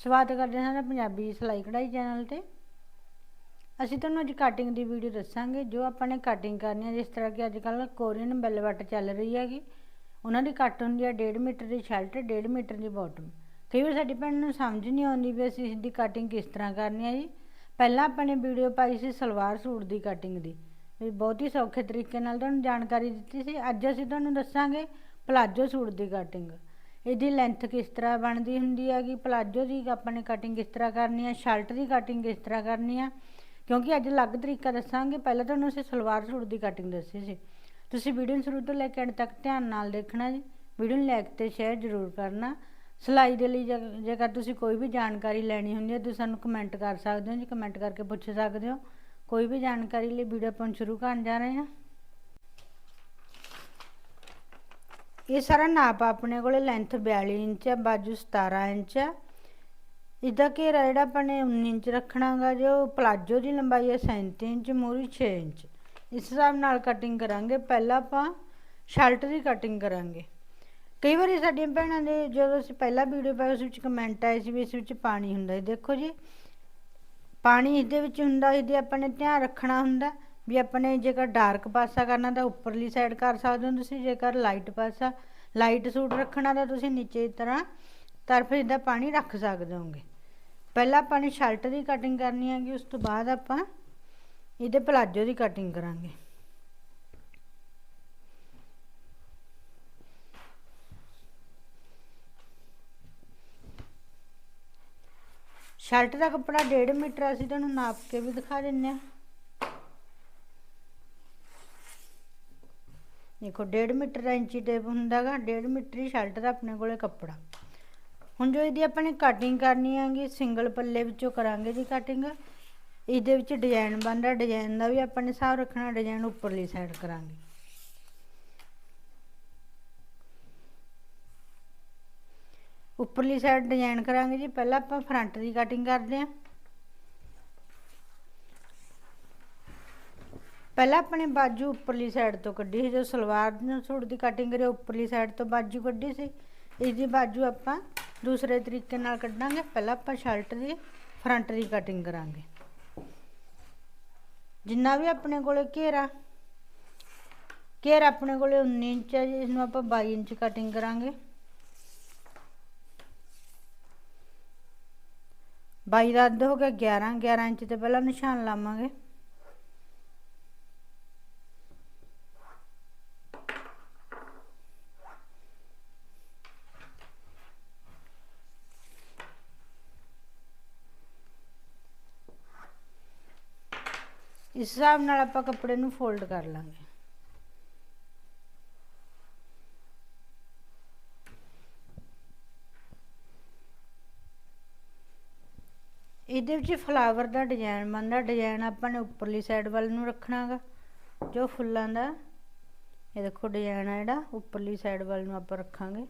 ਸਵਾਗਤ ਕਰਦੇ ਹਾਂ ਪੰਜਾਬੀ ਸਿਲਾਈ ਕਢਾਈ ਚੈਨਲ ਤੇ। ਅਸੀਂ ਤੁਹਾਨੂੰ ਅੱਜ ਕਟਿੰਗ ਦੀ ਵੀਡੀਓ ਦੱਸਾਂਗੇ, ਜੋ ਆਪਾਂ ਨੇ ਕਟਿੰਗ ਕਰਨੀ ਹੈ, ਜਿਸ ਤਰ੍ਹਾਂ ਕਿ ਅੱਜ ਕੱਲ ਕੋਰੀਅਨ ਬੈਲਵਟ ਚੱਲ ਰਹੀ ਹੈਗੀ। ਉਹਨਾਂ ਦੀ ਕੱਟ ਹੁੰਦੀ ਹੈ 1.5 ਮੀਟਰ ਦੀ ਸ਼ਰਟ 1.5 ਮੀਟਰ ਦੀ ਬਾਟਮ ਕਈ ਵਾਰ ਸਾਡੀ ਭੈਣ ਨੂੰ ਸਮਝ ਨਹੀਂ ਆਉਂਦੀ ਵੀ ਅਸੀਂ ਇਸ ਦੀ ਕਟਿੰਗ ਕਿਸ ਤਰ੍ਹਾਂ ਕਰਨੀ ਹੈ ਜੀ। ਪਹਿਲਾਂ ਆਪਾਂ ਨੇ ਵੀਡੀਓ ਪਾਈ ਸੀ ਸਲਵਾਰ ਸੂਟ ਦੀ ਕਟਿੰਗ ਦੀ। ਵੀ ਬਹੁਤ ਹੀ ਸੌਖੇ ਤਰੀਕੇ ਨਾਲ ਤੁਹਾਨੂੰ ਜਾਣਕਾਰੀ ਦਿੱਤੀ ਸੀ। ਅੱਜ ਅਸੀਂ ਤੁਹਾਨੂੰ ਦੱਸਾਂਗੇ ਪਲਾਜੋ ਸੂਟ ਦੀ ਕਟਿੰਗ ਇਹਦੀ ਲੈਂਥ ਕਿਸ ਤਰ੍ਹਾਂ ਬਣਦੀ ਹੁੰਦੀ ਹੈਗੀ? ਪਲਾਜੋ ਦੀ ਆਪਾਂ ਨੇ ਕਟਿੰਗ ਕਿਸ ਤਰ੍ਹਾਂ ਕਰਨੀ ਹੈ ਸ਼ਰਟ ਦੀ ਕਟਿੰਗ ਕਿਸ ਤਰ੍ਹਾਂ ਕਰਨੀ ਹੈ ਕਿਉਂਕਿ ਅੱਜ ਅਲੱਗ ਤਰੀਕਾ ਦੱਸਾਂਗੇ। ਪਹਿਲਾਂ ਤੁਹਾਨੂੰ ਅਸੀਂ ਸਲਵਾਰ ਸੂਟ ਦੀ ਕਟਿੰਗ ਦੱਸੀ ਸੀ। ਤੁਸੀਂ ਵੀਡੀਓ ਨੂੰ ਸ਼ੁਰੂ ਤੋਂ ਲੈ ਕੇ ਅੰਤ ਤੱਕ ਧਿਆਨ ਨਾਲ ਦੇਖਣਾ ਜੀ। ਵੀਡੀਓ ਨੂੰ ਲਾਈਕ ਤੇ ਸ਼ੇਅਰ ਜ਼ਰੂਰ ਕਰਨਾ। ਸਿਲਾਈ ਦੇ ਲਈ ਜੇ- ਜੇਕਰ ਤੁਸੀਂ ਕੋਈ ਵੀ ਜਾਣਕਾਰੀ ਲੈਣੀ ਹੁੰਦੀ ਹੈ, ਤੁਸੀਂ ਸਾਨੂੰ ਕਮੈਂਟ ਕਰ ਸਕਦੇ ਹੋ ਜੀ। ਕਮੈਂਟ ਕਰਕੇ ਪੁੱਛ ਸਕਦੇ ਹੋ। ਕੋਈ ਵੀ ਜਾਣਕਾਰੀ ਲਈ ਵੀਡੀਓ ਆਪਾਂ ਸ਼ੁਰੂ ਕਰਨ ਜਾ ਰਹੇ ਹਾਂ। ਇਹ ਸਾਰਾ ਨਾਪ ਆਪਣੇ ਕੋਲੇ ਲੈਂਥ 42 ਇੰਚ ਹੈ ਬਾਜੂ 17 ਇੰਚ ਹੈ ਇਹਦਾ ਘੇਰਾ ਜਿਹੜਾ ਆਪਾਂ ਨੇ 19 ਇੰਚ ਰੱਖਣਾਗਾ, ਜੋ ਪਲਾਜੋ ਦੀ ਲੰਬਾਈ ਹੈ 37 ਇੰਚ, ਮੂਰੀ 6 ਇੰਚ। ਇਸ ਹਿਸਾਬ ਨਾਲ ਕਟਿੰਗ ਕਰਾਂਗੇ। ਪਹਿਲਾਂ ਆਪਾਂ ਸ਼ਰਟ ਦੀ ਕਟਿੰਗ ਕਰਾਂਗੇ। ਕਈ ਵਾਰੀ ਸਾਡੀਆਂ ਭੈਣਾਂ ਦੇ ਜਦੋਂ ਅਸੀਂ ਪਹਿਲਾ ਵੀਡੀਓ ਪਾਇਆ ਉਸ ਵਿੱਚ ਕਮੈਂਟ ਆਏ ਸੀ ਵੀ ਇਸ ਵਿੱਚ ਪਾਣੀ ਹੁੰਦਾ। ਹੈ ਦੇਖੋ ਜੀ, ਪਾਣੀ ਇਸ ਦੇ ਵਿੱਚ ਹੁੰਦਾ, ਇਹਦੇ ਆਪਾਂ ਨੇ ਧਿਆਨ ਰੱਖਣਾ ਹੁੰਦਾ। ਵੀ ਆਪਣੇ ਜੇਕਰ ਡਾਰਕ ਪਾਸਾ ਕਰਨਾ ਤਾਂ ਉੱਪਰਲੀ ਸਾਈਡ ਕਰ ਸਕਦੇ ਹੋ ਤੁਸੀਂ, ਜੇਕਰ ਲਾਈਟ ਪਾਸਾ। ਲਾਈਟ ਸੂਟ ਰੱਖਣਾ ਤਾਂ ਤੁਸੀਂ ਨੀਚੇ ਦੀ ਤਰ੍ਹਾਂ ਤਰਫ ਇਹਦਾ ਪਾਣੀ ਰੱਖ ਸਕਦੇ ਹੋਗੇ। ਪਹਿਲਾਂ ਆਪਾਂ ਨੇ ਸ਼ਰਟ ਦੀ ਕਟਿੰਗ ਕਰਨੀ ਹੈਗੀ, ਉਸ ਤੋਂ ਬਾਅਦ ਆਪਾਂ ਇਹਦੇ ਪਲਾਜੋ ਦੀ ਕਟਿੰਗ ਕਰਾਂਗੇ। ਸ਼ਰਟ ਦਾ ਕੱਪੜਾ 1.5 ਮੀਟਰ ਅਸੀਂ ਤੁਹਾਨੂੰ ਨਾਪ ਕੇ ਵੀ ਦਿਖਾ ਦਿੰਨੇ ਆ ਦੇਖੋ 1.5 ਮੀਟਰ ਦਾ ਇੰਚੀ ਟੇਪ ਹੁੰਦਾਗਾ 1.5 ਮੀਟਰ ਹੀ ਸ਼ਰਟ ਦਾ ਆਪਣੇ ਕੋਲੇ ਕੱਪੜਾ। ਹੁਣ ਜੋ ਇਹਦੀ ਆਪਾਂ ਨੇ ਕਟਿੰਗ ਕਰਨੀ ਹੈਗੀ ਸਿੰਗਲ ਪੱਲੇ ਵਿੱਚੋਂ ਕਰਾਂਗੇ ਜੀ ਕਟਿੰਗ ਇਹਦੇ ਵਿੱਚ ਡਿਜ਼ਾਈਨ ਬਣਦਾ ਡਿਜ਼ਾਈਨ ਦਾ ਵੀ ਆਪਾਂ ਨੇ ਹਿਸਾਬ ਰੱਖਣਾ ਡਿਜ਼ਾਈਨ ਉੱਪਰਲੀ ਸਾਈਡ ਕਰਾਂਗੇ। ਉੱਪਰਲੀ ਸਾਈਡ ਡਿਜ਼ਾਈਨ ਕਰਾਂਗੇ ਜੀ, ਪਹਿਲਾਂ ਆਪਾਂ ਫਰੰਟ ਦੀ ਕਟਿੰਗ ਕਰਦੇ ਹਾਂ। ਪਹਿਲਾਂ ਆਪਣੇ ਬਾਜੂ ਉੱਪਰਲੀ ਸਾਈਡ ਤੋਂ ਕੱਢੀ ਸੀ ਜੋ ਸਲਵਾਰ ਨੂੰ ਸੂਟ ਦੀ ਕਟਿੰਗ ਕਰੀ, ਉੱਪਰਲੀ ਸਾਈਡ ਤੋਂ ਬਾਜੂ ਕੱਢੀ ਸੀ। ਇਹਦੀ ਬਾਜੂ ਆਪਾਂ ਦੂਸਰੇ ਤਰੀਕੇ ਨਾਲ ਕੱਢਾਂਗੇ। ਪਹਿਲਾਂ ਆਪਾਂ ਸ਼ਰਟ ਦੀ ਫਰੰਟ ਦੀ ਕਟਿੰਗ ਕਰਾਂਗੇ। ਜਿੰਨਾ ਵੀ ਆਪਣੇ ਕੋਲੇ ਘੇਰਾ ਘੇਰਾ ਆਪਣੇ ਕੋਲੇ 19 ਇੰਚ ਹੈ ਜੀ ਇਸ ਨੂੰ ਆਪਾਂ 22 ਇੰਚ ਕਟਿੰਗ ਕਰਾਂਗੇ। 22 ਦਾ ਅੱਧ ਹੋ ਗਿਆ 11 11 ਇੰਚ ਤੇ ਪਹਿਲਾਂ ਨਿਸ਼ਾਨ ਲਾਵਾਂਗੇ। ਇਸ ਹਿਸਾਬ ਨਾਲ ਆਪਾਂ ਕੱਪੜੇ ਨੂੰ ਫੋਲਡ ਕਰ ਲਾਂਗੇ। ਇਹਦੇ ਵਿੱਚ ਫਲਾਵਰ ਦਾ ਡਿਜ਼ਾਈਨ ਬਣਦਾ ਡਿਜ਼ਾਈਨ ਆਪਾਂ ਨੇ ਉੱਪਰਲੀ ਸਾਈਡ ਵੱਲ ਨੂੰ ਰੱਖਣਾਗਾ, ਜੋ ਫੁੱਲਾਂ ਦਾ। ਇਹ ਦੇਖੋ ਡਿਜ਼ਾਈਨ ਆ ਜਿਹੜਾ, ਉੱਪਰਲੀ ਸਾਈਡ ਵੱਲ ਨੂੰ ਆਪਾਂ ਰੱਖਾਂਗੇ।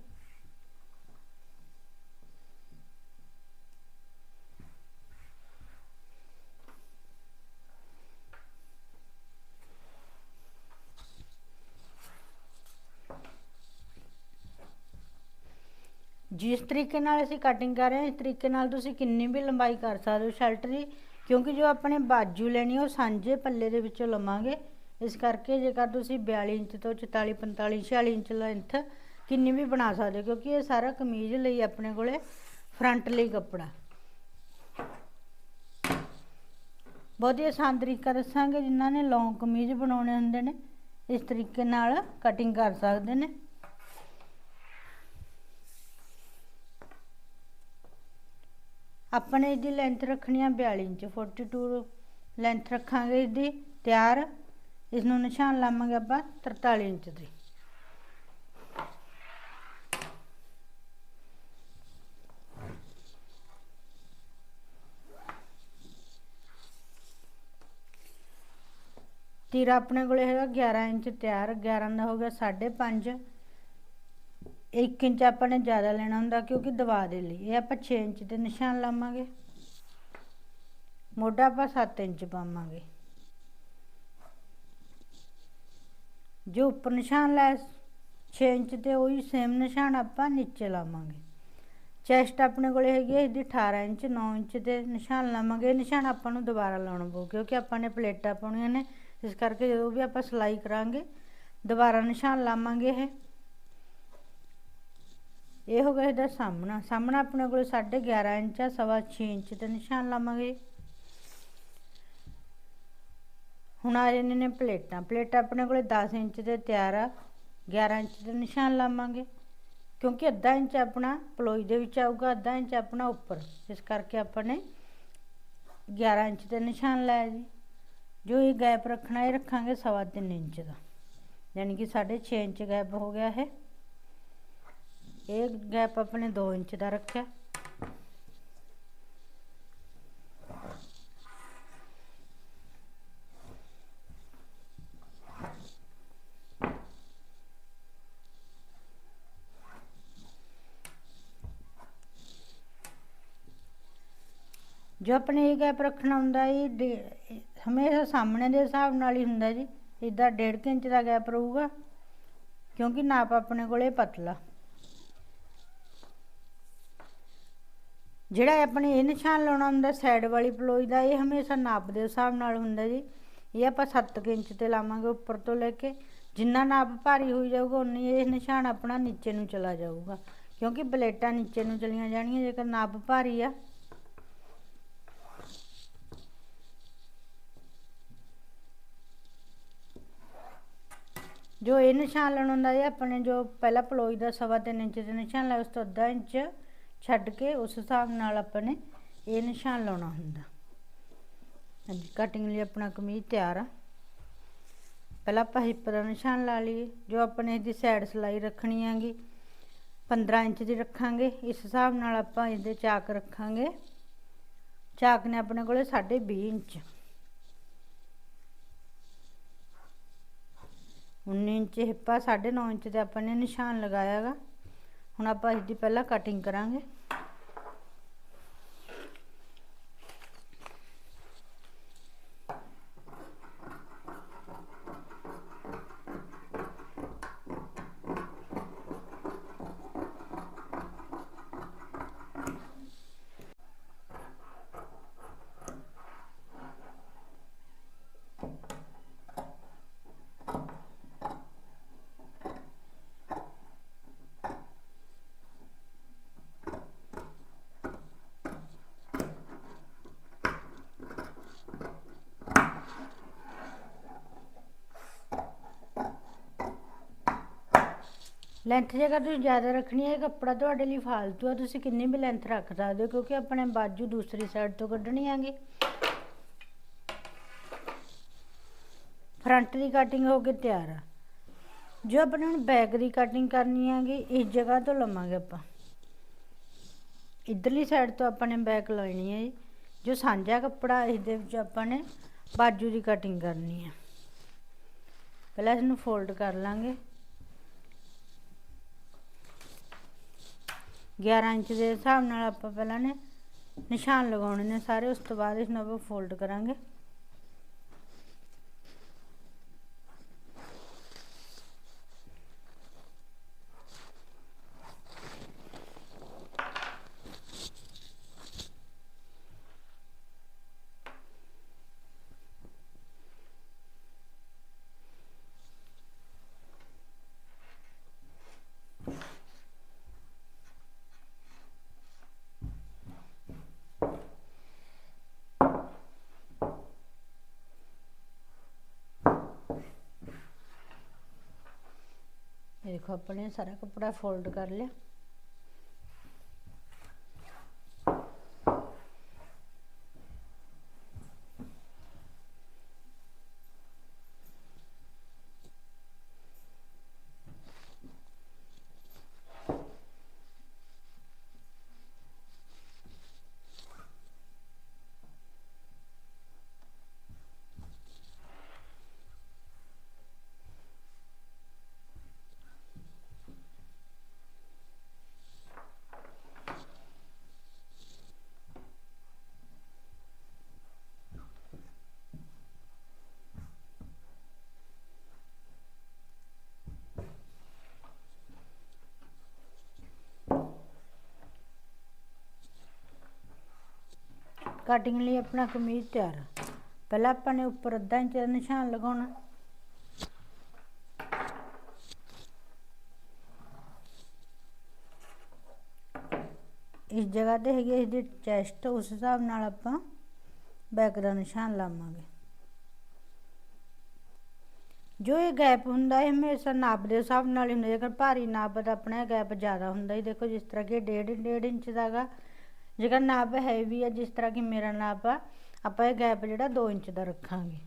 ਜਿਸ ਤਰੀਕੇ ਨਾਲ ਅਸੀਂ ਕਟਿੰਗ ਕਰ ਰਹੇ ਹਾਂ, ਇਸ ਤਰੀਕੇ ਨਾਲ ਤੁਸੀਂ ਕਿੰਨੀ ਵੀ ਲੰਬਾਈ ਕਰ ਸਕਦੇ ਹੋ ਸ਼ਰਟ ਦੀ, ਕਿਉਂਕਿ ਜੋ ਆਪਣੇ ਬਾਜੂ ਲੈਣੀ ਉਹ ਸਾਂਝੇ ਪੱਲੇ ਦੇ ਵਿੱਚੋਂ ਲਵਾਂਗੇ। ਇਸ ਕਰਕੇ ਜੇਕਰ ਤੁਸੀਂ 42 ਇੰਚ ਤੋਂ 44 45 46 ਇੰਚ ਲੈਂਥ ਕਿੰਨੀ ਵੀ ਬਣਾ ਸਕਦੇ ਹੋ, ਕਿਉਂਕਿ ਇਹ ਸਾਰਾ ਕਮੀਜ਼ ਲਈ ਆਪਣੇ ਕੋਲੇ ਫਰੰਟ ਲਈ ਕੱਪੜਾ। ਬਹੁਤ ਹੀ ਆਸਾਨ ਤਰੀਕਾ ਦੱਸਾਂਗੇ, ਜਿਨ੍ਹਾਂ ਨੇ ਲੌਂਗ ਕਮੀਜ਼ ਬਣਾਉਣੇ ਹੁੰਦੇ ਨੇ, ਇਸ ਤਰੀਕੇ ਨਾਲ ਕਟਿੰਗ ਕਰ ਸਕਦੇ ਨੇ। ਆਪਣੇ ਇਹਦੀ ਲੈਂਥ ਰੱਖਣੀ ਆ 42 ਇੰਚ 42 ਲੈਂਥ ਰੱਖਾਂਗੇ ਇਹਦੀ, ਤਿਆਰ। ਇਸ ਨੂੰ ਨਿਸ਼ਾਨ ਲਾਵਾਂਗੇ ਆਪਾਂ 43 ਇੰਚ ਦੀ ਤੀਰਾ ਆਪਣੇ ਕੋਲੇ ਹੈਗਾ 11 ਇੰਚ ਤਿਆਰ 11 ਦਾ ਹੋ ਗਿਆ 5.5 1 ਇੰਚ ਆਪਾਂ ਨੇ ਜ਼ਿਆਦਾ ਲੈਣਾ ਹੁੰਦਾ ਕਿਉਂਕਿ ਦਵਾ ਦੇ ਲਈ। ਇਹ ਆਪਾਂ 6 ਇੰਚ ਤੇ ਨਿਸ਼ਾਨ ਲਾਵਾਂਗੇ। ਮੋਢਾ ਆਪਾਂ 7 ਇੰਚ ਪਾਵਾਂਗੇ। ਜੋ ਉੱਪਰ ਨਿਸ਼ਾਨ ਲਾਇਆ 6 ਇੰਚ ਤੇ ਉਹੀ ਸੇਮ ਨਿਸ਼ਾਨ ਆਪਾਂ ਨੀਚੇ ਲਾਵਾਂਗੇ। ਚੈਸਟ ਆਪਣੇ ਕੋਲੇ ਹੈਗੀ ਹੈ ਇਹਦੀ 18 ਇੰਚ 9 ਇੰਚ ਤੇ ਨਿਸ਼ਾਨ ਲਾਵਾਂਗੇ। ਇਹ ਨਿਸ਼ਾਨ ਆਪਾਂ ਨੂੰ ਦੁਬਾਰਾ ਲਾਉਣਾ ਪਊ ਕਿਉਂਕਿ ਆਪਾਂ ਨੇ ਪਲੇਟਾਂ ਪਾਉਣੀਆਂ ਨੇ। ਇਸ ਕਰਕੇ ਜਦੋਂ ਵੀ ਆਪਾਂ ਸਿਲਾਈ ਕਰਾਂਗੇ, ਦੁਬਾਰਾ ਨਿਸ਼ਾਨ ਲਾਵਾਂਗੇ ਇਹ। ਇਹ ਹੋ ਗਿਆ ਇਹਦਾ ਸਾਹਮਣਾ। ਸਾਹਮਣਾ ਆਪਣੇ ਕੋਲ 11.5 ਇੰਚ ਆ, ਸਵਾ 6 ਇੰਚ ਤੇ ਨਿਸ਼ਾਨ ਲਾਵਾਂਗੇ। ਹੁਣ ਆ ਰਹੇ ਨੇ ਪਲੇਟਾਂ। ਪਲੇਟਾਂ ਆਪਣੇ ਕੋਲੇ 10 ਇੰਚ ਤੇ ਤਿਆਰ ਆ 11 ਇੰਚ ਤੇ ਨਿਸ਼ਾਨ ਲਾਵਾਂਗੇ। ਕਿਉਂਕਿ ਅੱਧਾ ਇੰਚ ਆਪਣਾ ਪਲੋਈ ਦੇ ਵਿੱਚ ਆਊਗਾ, ਅੱਧਾ ਇੰਚ ਆਪਣਾ ਉੱਪਰ। ਇਸ ਕਰਕੇ ਆਪਾਂ ਨੇ 11 ਇੰਚ ਤੇ ਨਿਸ਼ਾਨ ਲਾਇਆ ਜੀ। ਜੋ ਇਹ ਗੈਪ ਰੱਖਣਾ, ਇਹ ਰੱਖਾਂਗੇ ਸਵਾ ਤਿੰਨ ਇੰਚ ਦਾ। ਯਾਨੀ ਕਿ 6.5 ਇੰਚ ਗੈਪ ਹੋ ਗਿਆ ਹੈ ਇਹ ਗੈਪ ਆਪਣੇ 2 ਇੰਚ ਦਾ ਰੱਖਿਆ। ਜੋ ਆਪਣੇ ਇਹ ਗੈਪ ਰੱਖਣਾ ਹੁੰਦਾ ਇਹ ਹਮੇਸ਼ਾ ਸਾਹਮਣੇ ਦੇ ਹਿਸਾਬ ਨਾਲ ਹੀ ਹੁੰਦਾ ਜੀ। ਇਦਾਂ 1.5 ਇੰਚ ਦਾ ਗੈਪ ਰਹੂਗਾ, ਕਿਉਂਕਿ ਨਾਪ ਆਪਣੇ ਕੋਲੇ ਪਤਲਾ। ਜਿਹੜਾ ਆਪਣੇ ਇਹ ਨਿਸ਼ਾਨ ਲਾਉਣਾ ਹੁੰਦਾ ਸਾਈਡ ਵਾਲੀ ਪਲੋਈ ਦਾ, ਇਹ ਹਮੇਸ਼ਾ ਨਾਪ ਦੇ ਹਿਸਾਬ ਨਾਲ ਹੁੰਦਾ ਜੀ। ਇਹ ਆਪਾਂ 7 ਇੰਚ ਤੇ ਲਾਵਾਂਗੇ ਉੱਪਰ ਤੋਂ ਲੈ ਕੇ। ਜਿੰਨਾ ਨਾਪ ਭਾਰੀ ਹੋਈ ਜਾਊਗਾ ਉਨੀ ਇਹ ਨਿਸ਼ਾਨ ਆਪਣਾ ਨੀਚੇ ਨੂੰ ਚਲਾ ਜਾਊਗਾ। ਕਿਉਂਕਿ ਪਲੇਟਾਂ ਨੀਚੇ ਨੂੰ ਚਲੀਆਂ ਜਾਣਗੀਆਂ ਜੇਕਰ ਨਾਪ ਭਾਰੀ ਆ। ਜੋ ਇਹ ਨਿਸ਼ਾਨ ਲਾਉਣਾ ਹੁੰਦਾ ਹੈ ਆਪਣੇ ਜੋ ਪਹਿਲਾ ਪਲੋਈ ਦਾ ਸਵਾ ਤਿੰਨ ਇੰਚ ਦੇ ਨਿਸ਼ਾਨ ਲਾਇਆ ਉਸ ਤੋਂ ਅੱਧਾ ਇੰਚ ਛੱਡ ਕੇ ਉਸ ਹਿਸਾਬ ਨਾਲ ਆਪਾਂ ਨੇ ਇਹ ਨਿਸ਼ਾਨ ਲਾਉਣਾ ਹੁੰਦਾ। ਹਾਂਜੀ ਕਟਿੰਗ ਲਈ ਆਪਣਾ ਕਮੀਜ਼ ਤਿਆਰ ਆ। ਪਹਿਲਾਂ ਆਪਾਂ ਹਿੱਪ ਦਾ ਨਿਸ਼ਾਨ ਲਾ ਲਈਏ, ਜੋ ਆਪਣੇ ਇਹਦੀ ਸਾਈਡ ਸਲਾਈ ਰੱਖਣੀ ਹੈਗੀ 15 ਇੰਚ ਦੀ ਰੱਖਾਂਗੇ। ਇਸ ਹਿਸਾਬ ਨਾਲ ਆਪਾਂ ਇਹਦੇ ਚਾਕ ਰੱਖਾਂਗੇ। ਚਾਕ ਨੇ ਆਪਣੇ ਕੋਲੇ 20.5 ਇੰਚ। 19 ਇੰਚ ਹਿੱਪਾ 9.5 ਇੰਚ ਤੇ ਆਪਾਂ ਨੇ ਨਿਸ਼ਾਨ ਲਗਾਇਆਗਾ ਹੁਣ ਆਪਾਂ ਇਸ ਦੀ ਪਹਿਲਾਂ ਕਟਿੰਗ ਕਰਾਂਗੇ। ਲੈਂਥ ਜੇਕਰ ਤੁਸੀਂ ਜ਼ਿਆਦਾ ਰੱਖਣੀ ਹੈ ਕੱਪੜਾ ਤੁਹਾਡੇ ਲਈ ਫਾਲਤੂ ਆ, ਤੁਸੀਂ ਕਿੰਨੀ ਵੀ ਲੈਂਥ ਰੱਖ ਸਕਦੇ ਹੋ, ਕਿਉਂਕਿ ਆਪਣੇ ਬਾਜੂ ਦੂਸਰੀ ਸਾਈਡ ਤੋਂ ਕੱਢਣੀ ਹੈਗੀ। ਫਰੰਟ ਦੀ ਕਟਿੰਗ ਹੋ ਕੇ ਤਿਆਰ ਆ। ਜੋ ਆਪਣੇ ਹੁਣ ਬੈਕ ਦੀ ਕਟਿੰਗ ਕਰਨੀ ਹੈਗੀ, ਇਸ ਜਗ੍ਹਾ ਤੋਂ ਲਵਾਂਗੇ ਆਪਾਂ। ਇਧਰਲੀ ਸਾਈਡ ਤੋਂ ਆਪਾਂ ਨੇ ਬੈਕ ਲੈਣੀ ਹੈ ਜੋ ਸਾਂਝਾ ਕੱਪੜਾ ਇਸ ਦੇ ਵਿੱਚ ਆਪਾਂ ਨੇ ਬਾਜੂ ਦੀ ਕਟਿੰਗ ਕਰਨੀ ਹੈ। ਪਹਿਲਾਂ ਇਸਨੂੰ ਫੋਲਡ ਕਰ ਲਾਂਗੇ। 11 ਇੰਚ ਦੇ ਹਿਸਾਬ ਨਾਲ ਆਪਾਂ ਪਹਿਲਾਂ ਨੇ ਨਿਸ਼ਾਨ ਲਗਾਉਣੇ ਨੇ ਸਾਰੇ, ਉਸ ਤੋਂ ਬਾਅਦ ਇਸ ਨੂੰ ਆਪਾਂ ਫੋਲਡ ਕਰਾਂਗੇ ਇਹ ਦੇਖੋ ਆਪਣੇ ਸਾਰਾ ਕੱਪੜਾ ਫੋਲਡ ਕਰ ਲਿਆ। ਕਟਿੰਗ ਲਈ ਆਪਣਾ ਕਮੀਜ਼ ਤਿਆਰ। ਪਹਿਲਾਂ ਆਪਾਂ ਨੇ ਉੱਪਰ ਅੱਧਾ ਇੰਚ ਦਾ ਨਿਸ਼ਾਨ ਲਗਾਉਣਾ। ਇਸ ਜਗ੍ਹਾ ਤੇ ਹੈਗੀ ਹੈ ਇਹਦੀ ਚੈਸਟ ਉਸ ਹਿਸਾਬ ਨਾਲ ਆਪਾਂ ਬੈਕ ਦਾ ਨਿਸ਼ਾਨ ਲਾਵਾਂਗੇ। ਜੋ ਇਹ ਗੈਪ ਹੁੰਦਾ ਹੈ ਹਮੇਸ਼ਾ ਨਾਪ ਦੇ ਹਿਸਾਬ ਨਾਲ ਹੀ ਹੁੰਦਾ। ਜੇਕਰ ਭਾਰੀ ਨਾਪ ਦਾ ਆਪਣਾ ਗੈਪ ਜ਼ਿਆਦਾ ਹੁੰਦਾ ਹੈ ਦੇਖੋ ਜਿਸ ਤਰ੍ਹਾਂ ਕਿ ਡੇਢ ਡੇਢ ਇੰਚ ਦਾ ਗਾ ਜੇਕਰ ਨਾਪ ਹੈਵੀ ਆ, ਜਿਸ ਤਰ੍ਹਾਂ ਕਿ ਮੇਰਾ ਨਾਪ ਆ, ਆਪਾਂ ਇਹ ਗੈਪ ਜਿਹੜਾ 2 ਇੰਚ ਦਾ ਰੱਖਾਂਗੇ।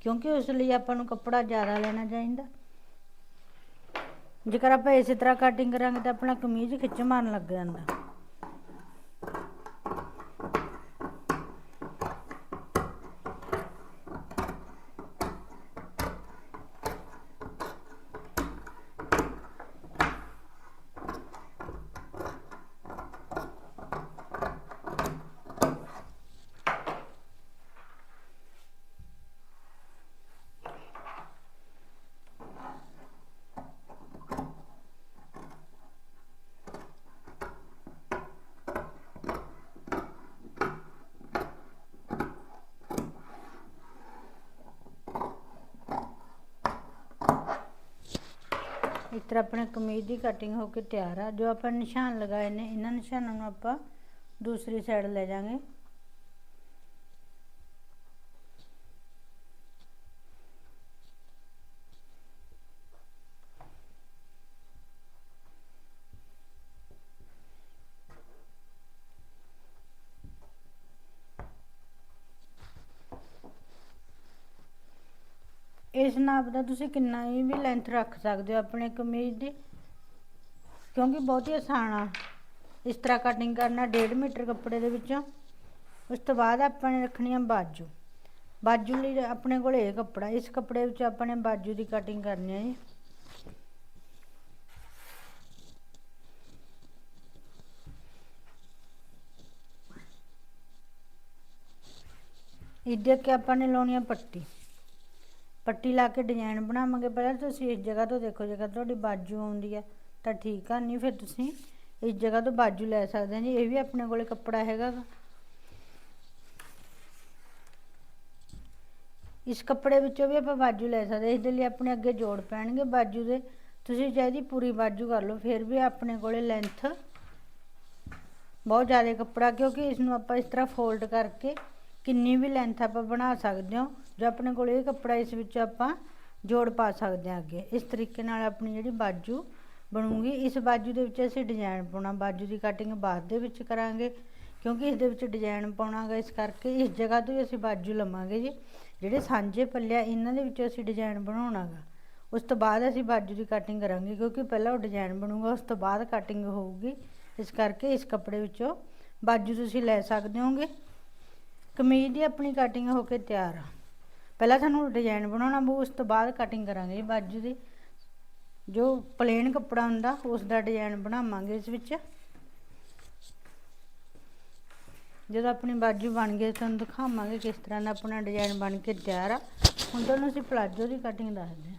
ਕਿਉਂਕਿ ਉਸ ਲਈ ਆਪਾਂ ਨੂੰ ਕੱਪੜਾ ਜ਼ਿਆਦਾ ਲੈਣਾ ਚਾਹੀਦਾ। ਜੇਕਰ ਆਪਾਂ ਇਸੇ ਤਰ੍ਹਾਂ ਕਟਿੰਗ ਕਰਾਂਗੇ ਤਾਂ ਆਪਣਾ ਕਮੀਜ਼ ਖਿੱਚ ਮਾਰਨ ਲੱਗ ਜਾਂਦਾ ਇਸ ਤਰ੍ਹਾਂ ਆਪਣੇ ਕਮੀਜ਼ ਦੀ ਕਟਿੰਗ ਹੋ ਕੇ ਤਿਆਰ ਆ। ਜੋ ਆਪਾਂ ਨਿਸ਼ਾਨ ਲਗਾਏ ਨੇ, ਇਹਨਾਂ ਨਿਸ਼ਾਨਾਂ ਨੂੰ ਆਪਾਂ ਦੂਸਰੀ ਸਾਈਡ ਲੈ ਜਾਾਂਗੇ ਇਸ ਨਾਪ ਦਾ ਤੁਸੀਂ ਕਿੰਨਾ ਹੀ ਵੀ ਲੈਂਥ ਰੱਖ ਸਕਦੇ ਹੋ ਆਪਣੇ ਕਮੀਜ਼ ਦੀ। ਕਿਉਂਕਿ ਬਹੁਤ ਹੀ ਆਸਾਨ ਆ। ਇਸ ਤਰ੍ਹਾਂ ਕਟਿੰਗ ਕਰਨਾ 1.5 ਮੀਟਰ ਕੱਪੜੇ ਦੇ ਵਿੱਚੋਂ। ਉਸ ਤੋਂ ਬਾਅਦ ਆਪਾਂ ਨੇ ਰੱਖਣੀ ਆ ਬਾਜੂ। ਬਾਜੂ ਲਈ ਆਪਣੇ ਕੋਲ ਇਹ ਕੱਪੜਾ, ਇਸ ਕੱਪੜੇ ਵਿੱਚ ਆਪਾਂ ਨੇ ਬਾਜੂ ਦੀ ਕਟਿੰਗ ਕਰਨੀ ਹੈ ਜੀ। ਇਹਦੇ ਕੇ ਆਪਾਂ ਨੇ ਲਾਉਣੀ ਆ ਪੱਟੀ। ਪੱਟੀ ਲਾ ਕੇ ਡਿਜ਼ਾਈਨ ਬਣਾਵਾਂਗੇ ਪਹਿਲਾਂ ਤੁਸੀਂ ਇਸ ਜਗ੍ਹਾ ਤੋਂ ਦੇਖੋ, ਜੇਕਰ ਤੁਹਾਡੀ ਬਾਜੂ ਆਉਂਦੀ ਹੈ ਤਾਂ ਠੀਕ ਆ ਨਹੀਂ, ਫਿਰ ਤੁਸੀਂ ਇਸ ਜਗ੍ਹਾ ਤੋਂ ਬਾਜੂ ਲੈ ਸਕਦੇ ਹਾਂ ਜੀ ਇਹ ਵੀ ਆਪਣੇ ਕੋਲੇ ਕੱਪੜਾ ਹੈਗਾ ਗਾ। ਇਸ ਕੱਪੜੇ ਵਿੱਚੋਂ ਵੀ ਆਪਾਂ ਬਾਜੂ ਲੈ ਸਕਦੇ ਹਾਂ। ਇਸ ਦੇ ਲਈ ਆਪਣੇ ਅੱਗੇ ਜੋੜ ਪੈਣਗੇ ਬਾਜੂ ਦੇ ਤੁਸੀਂ ਚਾਹੀਦੀ ਪੂਰੀ ਬਾਜੂ ਕਰ ਲਓ, ਫਿਰ ਵੀ ਆਪਣੇ ਕੋਲੇ ਲੈਂਥ ਬਹੁਤ ਜ਼ਿਆਦਾ ਕੱਪੜਾ, ਕਿਉਂਕਿ ਇਸ ਨੂੰ ਆਪਾਂ ਇਸ ਤਰ੍ਹਾਂ ਫੋਲਡ ਕਰਕੇ ਕਿੰਨੀ ਵੀ ਲੈਂਥ ਆਪਾਂ ਬਣਾ ਸਕਦੇ ਹੋ, ਜੋ ਆਪਣੇ ਕੋਲ ਇਹ ਕੱਪੜਾ ਇਸ ਵਿੱਚ ਆਪਾਂ ਜੋੜ ਪਾ ਸਕਦੇ ਹਾਂ ਅੱਗੇ। ਇਸ ਤਰੀਕੇ ਨਾਲ ਆਪਣੀ ਜਿਹੜੀ ਬਾਜੂ ਬਣੂਗੀ, ਇਸ ਬਾਜੂ ਦੇ ਵਿੱਚ ਅਸੀਂ ਡਿਜ਼ਾਈਨ ਪਾਉਣਾ। ਬਾਜੂ ਦੀ ਕਟਿੰਗ ਬਾਅਦ ਦੇ ਵਿੱਚ ਕਰਾਂਗੇ, ਕਿਉਂਕਿ ਇਸ ਦੇ ਵਿੱਚ ਡਿਜ਼ਾਈਨ ਪਾਉਣਾਗਾ, ਇਸ ਕਰਕੇ ਇਸ ਜਗ੍ਹਾ ਤੋਂ ਹੀ ਅਸੀਂ ਬਾਜੂ ਲਵਾਂਗੇ ਜੀ। ਜਿਹੜੇ ਸਾਂਝੇ ਪੱਲੇ ਆ, ਇਹਨਾਂ ਦੇ ਵਿੱਚੋਂ ਅਸੀਂ ਡਿਜ਼ਾਈਨ ਬਣਾਉਣਾਗਾ। ਉਸ ਤੋਂ ਬਾਅਦ ਅਸੀਂ ਬਾਜੂ ਦੀ ਕਟਿੰਗ ਕਰਾਂਗੇ, ਕਿਉਂਕਿ ਪਹਿਲਾਂ ਉਹ ਡਿਜ਼ਾਈਨ ਬਣੂਗਾ, ਉਸ ਤੋਂ ਬਾਅਦ ਕਟਿੰਗ ਹੋਊਗੀ। ਇਸ ਕਰਕੇ ਇਸ ਕੱਪੜੇ ਵਿੱਚੋਂ ਬਾਜੂ ਤੁਸੀਂ ਲੈ ਸਕਦੇ ਹੋਗੇ। ਕਮੀਜ਼ ਦੀ ਆਪਣੀ ਕਟਿੰਗ ਹੋ ਕੇ ਤਿਆਰ ਆ। ਪਹਿਲਾਂ ਸਾਨੂੰ ਡਿਜ਼ਾਈਨ ਬਣਾਉਣਾ ਪਊ, ਉਸ ਤੋਂ ਬਾਅਦ ਕਟਿੰਗ ਕਰਾਂਗੇ ਜੀ ਬਾਜੂ ਦੀ। ਜੋ ਪਲੇਨ ਕੱਪੜਾ ਹੁੰਦਾ, ਉਸ ਦਾ ਡਿਜ਼ਾਈਨ ਬਣਾਵਾਂਗੇ ਇਸ ਵਿੱਚ। ਜਦੋਂ ਆਪਣੀ ਬਾਜੂ ਬਣ ਗਈ, ਤੁਹਾਨੂੰ ਦਿਖਾਵਾਂਗੇ ਕਿਸ ਤਰ੍ਹਾਂ ਦਾ ਆਪਣਾ ਡਿਜ਼ਾਈਨ ਬਣ ਕੇ ਤਿਆਰ ਆ। ਹੁਣ ਤੁਹਾਨੂੰ ਅਸੀਂ ਪਲਾਜੋ ਦੀ ਕਟਿੰਗ ਦੱਸਦੇ ਹਾਂ